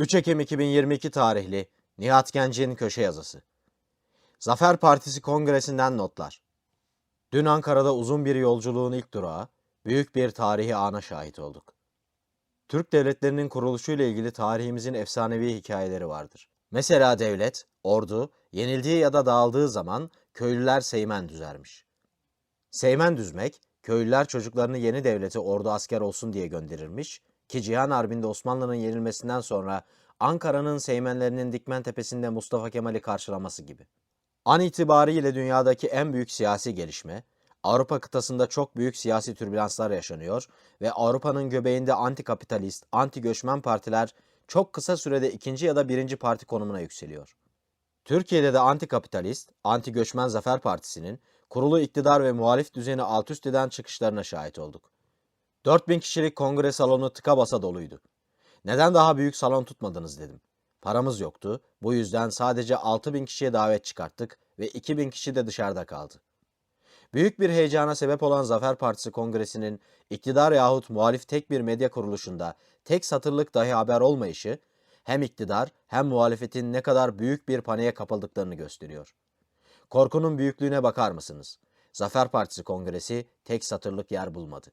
3 Ekim 2022 tarihli Nihat Genc'in köşe yazısı. Zafer Partisi Kongresi'nden notlar. Dün Ankara'da uzun bir yolculuğun ilk durağı, büyük bir tarihi ana şahit olduk. Türk devletlerinin kuruluşuyla ilgili tarihimizin efsanevi hikayeleri vardır. Mesela devlet, ordu, yenildiği ya da dağıldığı zaman köylüler seymen düzermiş. Seymen düzmek, köylüler çocuklarını yeni devlete ordu asker olsun diye gönderirmiş ki Cihan Harbi'nde Osmanlı'nın yenilmesinden sonra Ankara'nın Seymenlerinin Dikmen Tepesi'nde Mustafa Kemal'i karşılaması gibi. An itibariyle dünyadaki en büyük siyasi gelişme, Avrupa kıtasında çok büyük siyasi türbülanslar yaşanıyor ve Avrupa'nın göbeğinde antikapitalist, anti-göçmen partiler çok kısa sürede ikinci ya da birinci parti konumuna yükseliyor. Türkiye'de de antikapitalist, anti-göçmen Zafer Partisi'nin kurulu iktidar ve muhalif düzeni alt üst eden çıkışlarına şahit olduk. 4000 kişilik kongre salonu tıka basa doluydu. Neden daha büyük salon tutmadınız dedim. Paramız yoktu. Bu yüzden sadece 6000 kişiye davet çıkarttık ve 2000 kişi de dışarıda kaldı. Büyük bir heyecana sebep olan Zafer Partisi Kongresi'nin iktidar yahut muhalif tek bir medya kuruluşunda tek satırlık dahi haber olmayışı hem iktidar hem muhalefetin ne kadar büyük bir paniğe kapıldıklarını gösteriyor. Korkunun büyüklüğüne bakar mısınız? Zafer Partisi Kongresi tek satırlık yer bulmadı.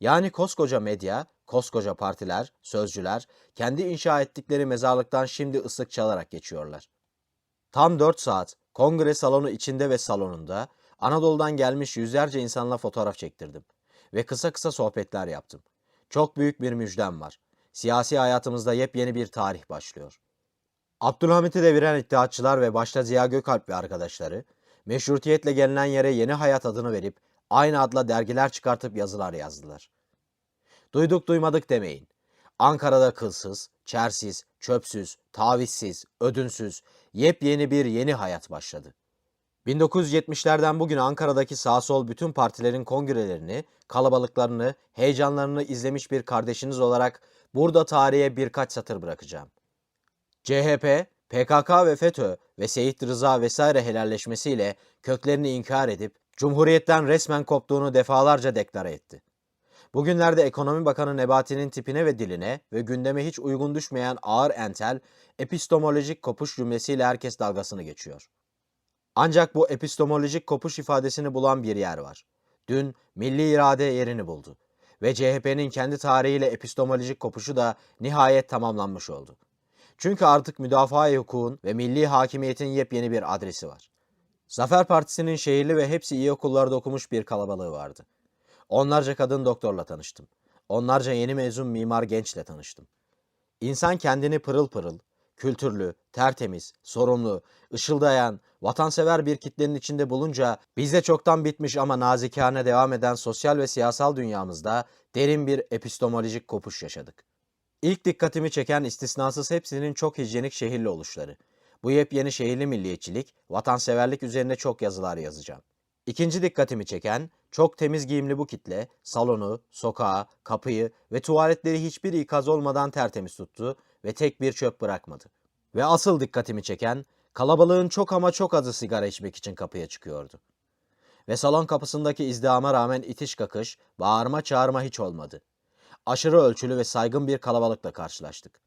Yani koskoca medya, koskoca partiler, sözcüler kendi inşa ettikleri mezarlıktan şimdi ıslık çalarak geçiyorlar. Tam 4 saat kongre salonu içinde ve salonunda Anadolu'dan gelmiş yüzlerce insanla fotoğraf çektirdim ve kısa kısa sohbetler yaptım. Çok büyük bir müjdem var. Siyasi hayatımızda yepyeni bir tarih başlıyor. Abdülhamit'i deviren iddiatçılar ve başta Ziya Gökalp ve arkadaşları, meşrutiyetle gelinen yere yeni hayat adını verip aynı adla dergiler çıkartıp yazılar yazdılar. Duyduk duymadık demeyin. Ankara'da kılsız, çersiz, çöpsüz, tavizsiz, ödünsüz, yepyeni bir yeni hayat başladı. 1970'lerden bugüne Ankara'daki sağ sol bütün partilerin kongrelerini, kalabalıklarını, heyecanlarını izlemiş bir kardeşiniz olarak burada tarihe birkaç satır bırakacağım. CHP, PKK ve FETÖ ve Seyit Rıza vesaire helalleşmesiyle köklerini inkar edip Cumhuriyetten resmen koptuğunu defalarca deklare etti. Bugünlerde Ekonomi Bakanı Nebati'nin tipine ve diline ve gündeme hiç uygun düşmeyen ağır entel, epistemolojik kopuş cümlesiyle herkes dalgasını geçiyor. Ancak bu epistemolojik kopuş ifadesini bulan bir yer var. Dün milli irade yerini buldu ve CHP'nin kendi tarihiyle epistemolojik kopuşu da nihayet tamamlanmış oldu. Çünkü artık müdafaa hukukun ve milli hakimiyetin yepyeni bir adresi var. Zafer Partisi'nin şehirli ve hepsi iyi okullarda okumuş bir kalabalığı vardı. Onlarca kadın doktorla tanıştım. Onlarca yeni mezun mimar gençle tanıştım. İnsan kendini pırıl pırıl, kültürlü, tertemiz, sorumlu, ışıldayan, vatansever bir kitlenin içinde bulunca bizde çoktan bitmiş ama nazikane devam eden sosyal ve siyasal dünyamızda derin bir epistemolojik kopuş yaşadık. İlk dikkatimi çeken istisnasız hepsinin çok hijyenik şehirli oluşları. Bu yepyeni şehirli milliyetçilik, vatanseverlik üzerine çok yazılar yazacağım. İkinci dikkatimi çeken, çok temiz giyimli bu kitle, salonu, sokağı, kapıyı ve tuvaletleri hiçbir ikaz olmadan tertemiz tuttu ve tek bir çöp bırakmadı. Ve asıl dikkatimi çeken, kalabalığın çok ama çok azı sigara içmek için kapıya çıkıyordu. Ve salon kapısındaki izdihama rağmen itiş kakış, bağırma çağırma hiç olmadı. Aşırı ölçülü ve saygın bir kalabalıkla karşılaştık.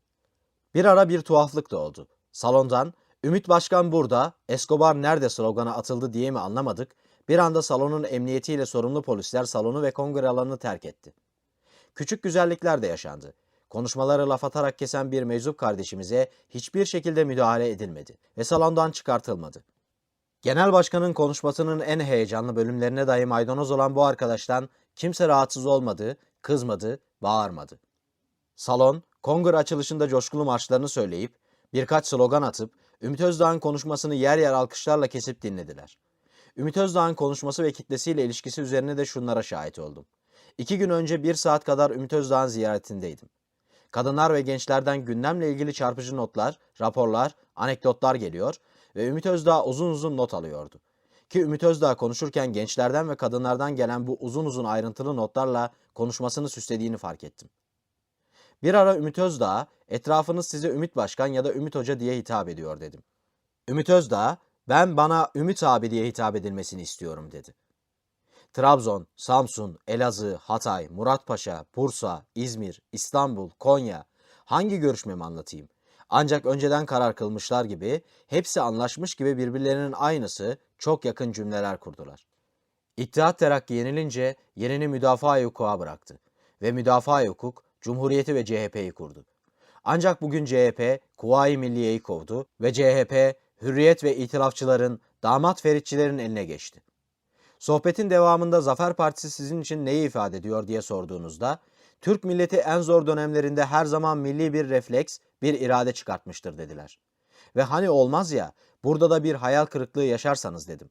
Bir ara bir tuhaflık da oldu. Salondan Ümit Başkan burada, Escobar nerede sloganı atıldı diye mi anlamadık, bir anda salonun emniyetiyle sorumlu polisler salonu ve kongre alanını terk etti. Küçük güzellikler de yaşandı. Konuşmaları laf atarak kesen bir meczup kardeşimize hiçbir şekilde müdahale edilmedi ve salondan çıkartılmadı. Genel başkanın konuşmasının en heyecanlı bölümlerine dahi maydanoz olan bu arkadaştan kimse rahatsız olmadı, kızmadı, bağırmadı. Salon, kongre açılışında coşkulu marşlarını söyleyip, birkaç slogan atıp, Ümit Özdağ'ın konuşmasını yer yer alkışlarla kesip dinlediler. Ümit Özdağ'ın konuşması ve kitlesiyle ilişkisi üzerine de şunlara şahit oldum. İki gün önce bir saat kadar Ümit Özdağ'ın ziyaretindeydim. Kadınlar ve gençlerden gündemle ilgili çarpıcı notlar, raporlar, anekdotlar geliyor ve Ümit Özdağ uzun uzun not alıyordu. Ki Ümit Özdağ konuşurken gençlerden ve kadınlardan gelen bu uzun uzun ayrıntılı notlarla konuşmasını süslediğini fark ettim. Bir ara Ümit Özdağ, etrafınız size Ümit Başkan ya da Ümit Hoca diye hitap ediyor dedim. Ümit Özdağ, ben bana Ümit abi diye hitap edilmesini istiyorum dedi. Trabzon, Samsun, Elazığ, Hatay, Muratpaşa, Bursa, İzmir, İstanbul, Konya, Hangi görüşmemi anlatayım? Ancak önceden karar kılmışlar gibi, hepsi anlaşmış gibi birbirlerinin aynısı çok yakın cümleler kurdular. İttihat Terakki yenilince yerini müdafaa hukuka bıraktı ve müdafaa hukuk Cumhuriyeti ve CHP'yi kurdu. Ancak bugün CHP Kuvayi Milliye'yi kovdu ve CHP Hürriyet ve İtilafçıların, damat feritçilerin eline geçti. Sohbetin devamında Zafer Partisi sizin için neyi ifade ediyor diye sorduğunuzda, Türk milleti en zor dönemlerinde her zaman milli bir refleks, bir irade çıkartmıştır dediler. Ve hani olmaz ya, burada da bir hayal kırıklığı yaşarsanız dedim.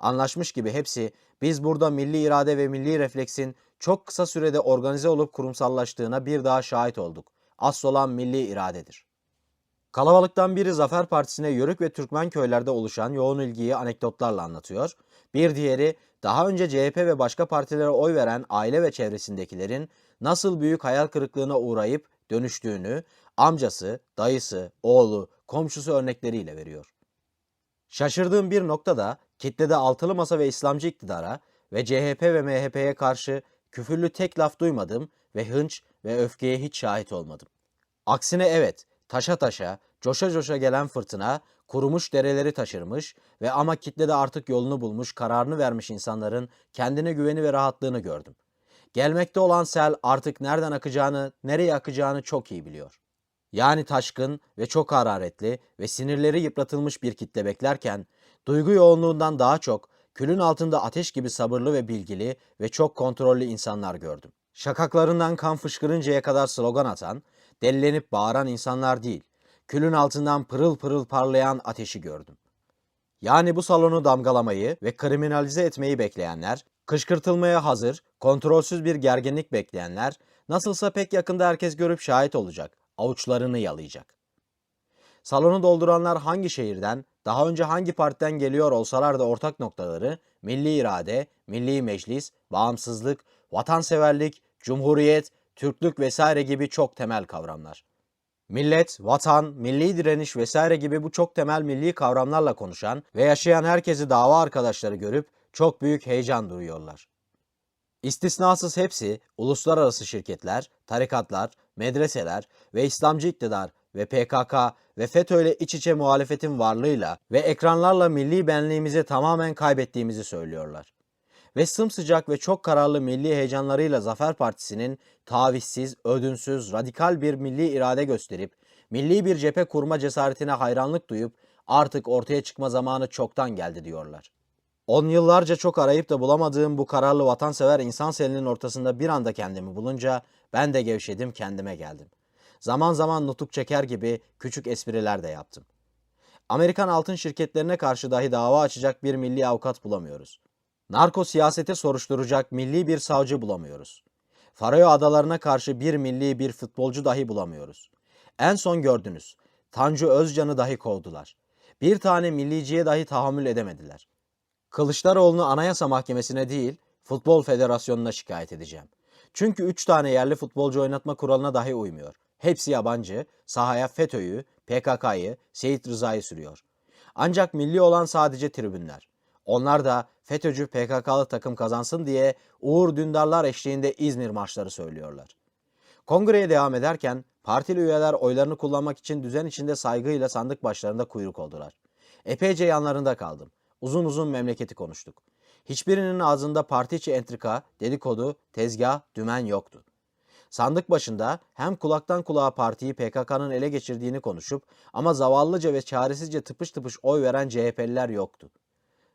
Anlaşmış gibi hepsi biz burada milli irade ve milli refleksin çok kısa sürede organize olup kurumsallaştığına bir daha şahit olduk. Asıl olan milli iradedir. Kalabalıktan biri Zafer Partisi'ne Yörük ve Türkmen köylerde oluşan yoğun ilgiyi anekdotlarla anlatıyor. Bir diğeri daha önce CHP ve başka partilere oy veren aile ve çevresindekilerin nasıl büyük hayal kırıklığına uğrayıp dönüştüğünü amcası, dayısı, oğlu, komşusu örnekleriyle veriyor. Şaşırdığım bir nokta da kitlede altılı masa ve İslamcı iktidara ve CHP ve MHP'ye karşı küfürlü tek laf duymadım ve hınç ve öfkeye hiç şahit olmadım. Aksine evet, taşa taşa, coşa coşa gelen fırtına kurumuş dereleri taşırmış ve ama kitlede artık yolunu bulmuş, kararını vermiş insanların kendine güveni ve rahatlığını gördüm. Gelmekte olan sel artık nereden akacağını, nereye akacağını çok iyi biliyor. Yani taşkın ve çok hararetli ve sinirleri yıpratılmış bir kitle beklerken, duygu yoğunluğundan daha çok külün altında ateş gibi sabırlı ve bilgili ve çok kontrollü insanlar gördüm. Şakaklarından kan fışkırıncaya kadar slogan atan, delilenip bağıran insanlar değil, külün altından pırıl pırıl parlayan ateşi gördüm. Yani bu salonu damgalamayı ve kriminalize etmeyi bekleyenler, kışkırtılmaya hazır, kontrolsüz bir gerginlik bekleyenler, nasılsa pek yakında herkes görüp şahit olacak, avuçlarını yalayacak. Salonu dolduranlar hangi şehirden, daha önce hangi partiden geliyor olsalar da ortak noktaları, milli irade, milli meclis, bağımsızlık, vatanseverlik, cumhuriyet, Türklük vesaire gibi çok temel kavramlar. Millet, vatan, milli direniş vesaire gibi bu çok temel milli kavramlarla konuşan ve yaşayan herkesi dava arkadaşları görüp çok büyük heyecan duyuyorlar. İstisnasız hepsi uluslararası şirketler, tarikatlar, medreseler ve İslamcı iktidar ve PKK ve FETÖ ile iç içe muhalefetin varlığıyla ve ekranlarla milli benliğimizi tamamen kaybettiğimizi söylüyorlar. Ve sımsıcak ve çok kararlı milli heyecanlarıyla Zafer Partisi'nin tavizsiz, ödünsüz, radikal bir milli irade gösterip milli bir cephe kurma cesaretine hayranlık duyup artık ortaya çıkma zamanı çoktan geldi diyorlar. On yıllarca çok arayıp da bulamadığım bu kararlı vatansever insan selinin ortasında bir anda kendimi bulunca ben de gevşedim kendime geldim. Zaman zaman nutuk çeker gibi küçük espriler de yaptım. Amerikan altın şirketlerine karşı dahi dava açacak bir milli avukat bulamıyoruz. Narko siyasete soruşturacak milli bir savcı bulamıyoruz. Faroe adalarına karşı bir milli bir futbolcu dahi bulamıyoruz. En son gördünüz. Tanju Özcan'ı dahi kovdular. Bir tane milliciye dahi tahammül edemediler. Kılıçdaroğlu'nu Anayasa Mahkemesi'ne değil, Futbol Federasyonu'na şikayet edeceğim. Çünkü 3 tane yerli futbolcu oynatma kuralına dahi uymuyor. Hepsi yabancı, sahaya FETÖ'yü, PKK'yı, Seyit Rıza'yı sürüyor. Ancak milli olan sadece tribünler. Onlar da FETÖ'cü PKK'lı takım kazansın diye Uğur Dündarlar eşliğinde İzmir maçları söylüyorlar. Kongreye devam ederken partili üyeler oylarını kullanmak için düzen içinde saygıyla sandık başlarında kuyruk oldular. Epeyce yanlarında kaldım. Uzun uzun memleketi konuştuk. Hiçbirinin ağzında parti içi entrika, dedikodu, tezgah, dümen yoktu. Sandık başında hem kulaktan kulağa partiyi PKK'nın ele geçirdiğini konuşup ama zavallıca ve çaresizce tıpış tıpış oy veren CHP'liler yoktu.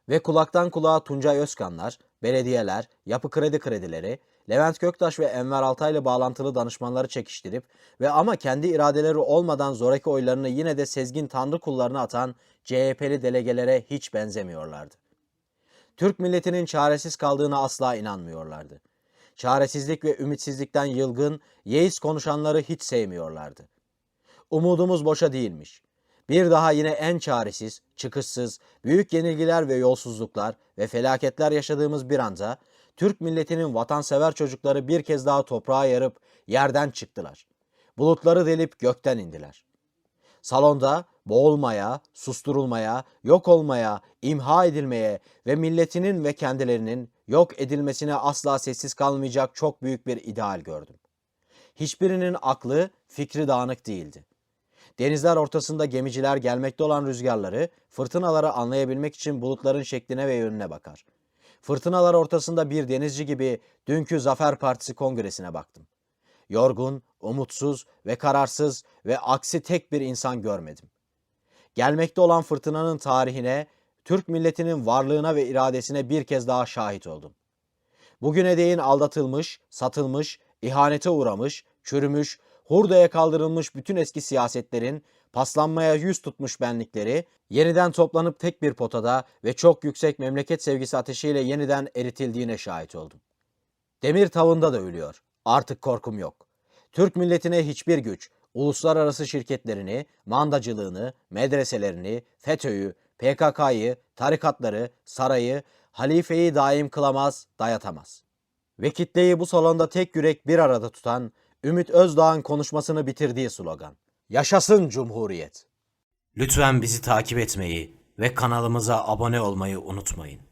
Ve kulaktan kulağa Tuncay Özkanlar, belediyeler, yapı kredi kredileri, Levent Göktaş ve Enver Altay'la bağlantılı danışmanları çekiştirip ve ama kendi iradeleri olmadan zoraki oylarını yine de sezgin tanrı kullarına atan CHP'li delegelere hiç benzemiyorlardı. Türk milletinin çaresiz kaldığına asla inanmıyorlardı. Çaresizlik ve ümitsizlikten yılgın, yeis konuşanları hiç sevmiyorlardı. Umudumuz boşa değilmiş. Bir daha yine en çaresiz, çıkışsız, büyük yenilgiler ve yolsuzluklar ve felaketler yaşadığımız bir anda Türk milletinin vatansever çocukları bir kez daha toprağa yarıp yerden çıktılar. Bulutları delip gökten indiler. Salonda boğulmaya, susturulmaya, yok olmaya, imha edilmeye ve milletinin ve kendilerinin yok edilmesine asla sessiz kalmayacak çok büyük bir ideal gördüm. hiçbirinin aklı, fikri dağınık değildi. Denizler ortasında gemiciler gelmekte olan rüzgarları, fırtınaları anlayabilmek için bulutların şekline ve yönüne bakar. Fırtınalar ortasında bir denizci gibi dünkü Zafer Partisi kongresine baktım. Yorgun, umutsuz ve kararsız ve aksi tek bir insan görmedim. Gelmekte olan fırtınanın tarihine, Türk milletinin varlığına ve iradesine bir kez daha şahit oldum. Bugüne değin aldatılmış, satılmış, ihanete uğramış, çürümüş, hurdaya kaldırılmış bütün eski siyasetlerin paslanmaya yüz tutmuş benlikleri yeniden toplanıp tek bir potada ve çok yüksek memleket sevgisi ateşiyle yeniden eritildiğine şahit oldum. Demir tavında da ölüyor. Artık korkum yok. Türk milletine hiçbir güç, uluslararası şirketlerini, mandacılığını, medreselerini, FETÖ'yü, PKK'yı, tarikatları, sarayı, halifeyi daim kılamaz, dayatamaz. Ve kitleyi bu salonda tek yürek bir arada tutan Ümit Özdağ'ın konuşmasını bitirdiği slogan. Yaşasın Cumhuriyet! Lütfen bizi takip etmeyi ve kanalımıza abone olmayı unutmayın.